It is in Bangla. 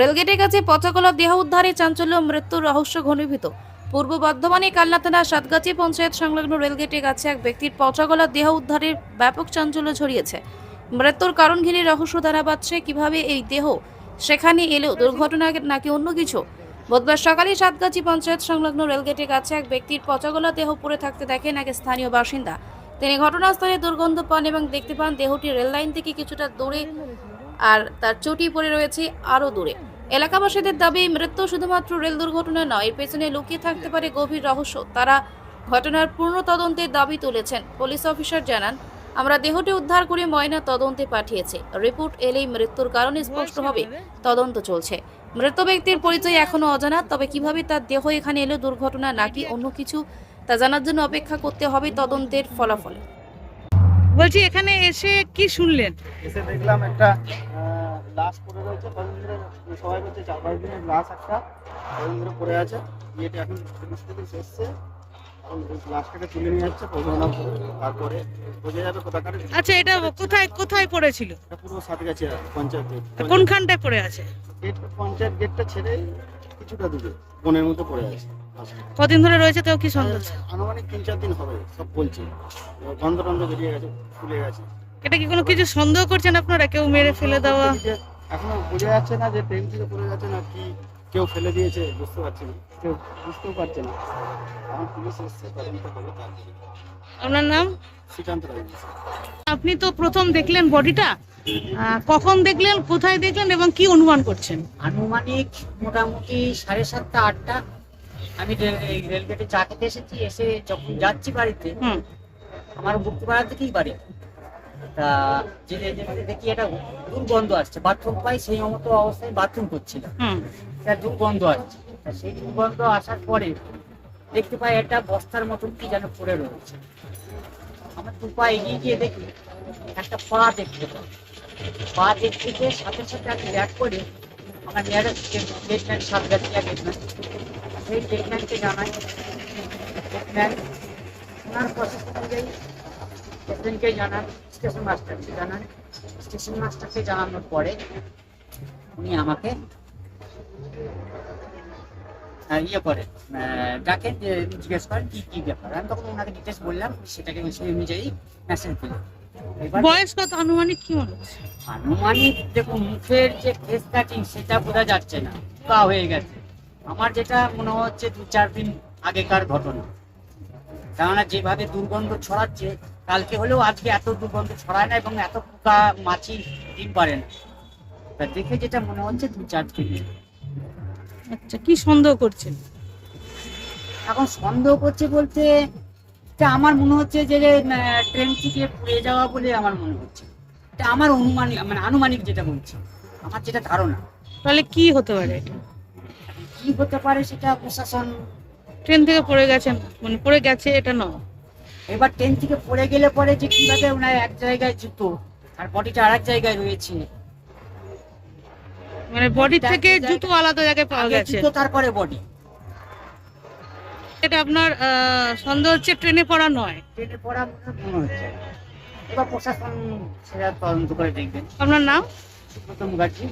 রেলগেটের কাছে পচাকলার দেহ উদ্ধারে চাঞ্চল্য মৃত্যুর রহস্য ঘনীভূত। পূর্ব বর্ধমানে কাল্লা থানা সাতগাছি পঞ্চায়েত সংলগ্ন রেলগেটের কাছে এক ব্যক্তির পচাগলার দেহ উদ্ধারের ব্যাপক চাঞ্চল্য ছড়িয়েছে। মৃত্যুর কারণ ঘিরে রহস্য দ্বারা পাচ্ছে কীভাবে এই দেহ সেখানে এলেও দুর্ঘটনা নাকি অন্য কিছু? বুধবার সকালে সাতগাছি পঞ্চায়েত সংলগ্ন রেলগেটের কাছে এক ব্যক্তির পচাগলা দেহ পড়ে থাকতে দেখেন এক স্থানীয় বাসিন্দা। তিনি ঘটনাস্থলে দুর্গন্ধ পান এবং দেখতে পান দেহটি রেললাইন থেকে কিছুটা দূরে আর তার চটি পড়ে রয়েছে আরও দূরে। এলাকাবাসীদের দাবি, মৃত্যু শুধুমাত্র রেল দুর্ঘটনা নয়, এর পেছনে লুকিয়ে থাকতে পারে গভীর রহস্য। তারা ঘটনার পূর্ণ তদন্তের দাবি তুলেছেন, পুলিশ অফিসার জানান। আমরা দেহটি উদ্ধার করে ময়না তদন্তে পাঠিয়েছি। রিপোর্ট এলেই মৃত্যুর কারণে স্পষ্ট হবে তদন্ত চলছে। মৃত ব্যক্তির পরিচয় এখনও অজানা, তবে কীভাবে তার দেহ এখানে এলো, দুর্ঘটনা নাকি অন্য কিছু, তা জানার জন্য অপেক্ষা করতে হবে তদন্তের ফলাফল। বলছি এখানে এসে কি শুনলেন? এসে দেখলাম একটা লাশ পড়ে রয়েছে। কদিন সবাই বলছে চার পাঁচ দিনের লাশ একটা কদিন ধরে পড়ে আছে। ইয়েটা এখন পুলিশ এসছে। আচ্ছা এটা কোথায় কোথায় পড়েছিল? কোনখানটায় পড়ে আছে? পঞ্চায়েত গেটটা ছেড়ে কিছুটা দূরে বনের মতো পড়ে আছে। কদিন ধরে রয়েছে তাও কি সন্দেহ? আনুমানিক তিন চার দিন হবে সব বলছে। গন্ধ টন্ধ বেরিয়ে গেছে ফুলে গেছে। এটা কি কোনো কিছু সন্দেহ করছেন আপনারা? কেউ মেরে ফেলে দেওয়া? এখনও বোঝা যাচ্ছে না যে ট্রেন থেকে পড়ে যাচ্ছে না কি কেউ ফেলে দিয়েছে বুঝতে পারছি না। কেউ বুঝতেও পারছে না। আমার পুলিশ এসছে তদন্ত তারপরে। আপনার নাম? শ্রীকান্ত রায়। আপনি তো প্রথম দেখলেন বডিটা। কখন দেখলেন কোথায় দেখলেন এবং কি অনুমান করছেন? আনুমানিক মোটামুটি সাড়ে সাতটা আটটা। আমি এই রেলগেটে চা খেতে এসেছি এসে যখন যাচ্ছি বাড়িতে হুম। আমার মুক্তিপাড়া থেকেই বাড়ি। তা যে দেখি একটা দুর্গন্ধ আসছে বাথরুম পাই সেই মতো অবস্থায় বাথরুম করছিলাম। একটা দুর্গন্ধ আসছে। তা সেই দুর্গন্ধ আসার পরে দেখতে পাই একটা বস্তার মতন কি যেন পড়ে রয়েছে। আমার দু পা এগিয়ে গিয়ে দেখি একটা পা দেখতে পাই। পা দেখতে গিয়ে সাথে সাথে আমি ব্যাক করে আমার নিয়ারেস্ট গেটম্যান সাতগাছিয়া গেটম্যান সেই গেটম্যানকে জানাই। গেটম্যান ওনার প্রসেস অনুযায়ী স্টেশনকে জানান স্টেশন মাস্টারকে জানান। স্টেশন মাস্টারকে জানানোর পরে উনি আমাকে ইয়ে করে যে জিজ্ঞেস করেন কি কি ব্যাপার? আমি তখন ওনাকে ডিটেলস বললাম সেটাকে সেই অনুযায়ী মেসেজ দিলাম বয়স কত? আনুমানিক কি মনে আনুমানিক দেখুন মুখের যে ফেস কাটিং সেটা বোঝা যাচ্ছে না। কা হয়ে গেছে। আমার যেটা মনে হচ্ছে দু চার দিন আগেকার ঘটনা। কেননা যেভাবে দুর্গন্ধ ছড়াচ্ছে কালকে হলেও আজকে এত দুর্গন্ধ ছড়ায় না এবং এত পোকা মাছি ডিম পারে না। তা দেখে যেটা মনে হচ্ছে দু চার দিন। আচ্ছা কি সন্দেহ করছেন? এখন সন্দেহ করছে বলতে এটা আমার মনে হচ্ছে যে ট্রেন থেকে পড়ে যাওয়া বলে আমার মনে হচ্ছে। এটা আমার অনুমানিক মানে আনুমানিক যেটা বলছি আমার যেটা ধারণা। তাহলে কি হতে পারে এটা? কি হতে পারে সেটা প্রশাসন ট্রেন থেকে পড়ে গেছেন মানে পড়ে গেছে এটা নয়। এবার ট্রেন থেকে পড়ে গেলে পরে যে কীভাবে ওনার এক জায়গায় জুতো আর বডিটা আর এক জায়গায় রয়েছে। মানে বডি থেকে জুতো আলাদা জায়গায় পাওয়া গেছে। জুতো তারপরে বডি। এটা আপনার সন্দেহ হচ্ছে ট্রেনে পড়া নয়। ট্রেনে পড়া মনে হচ্ছে এবার প্রশাসন সেটা তদন্ত করে দেখবেন। আপনার নাম? সুব্রত মুখার্জি।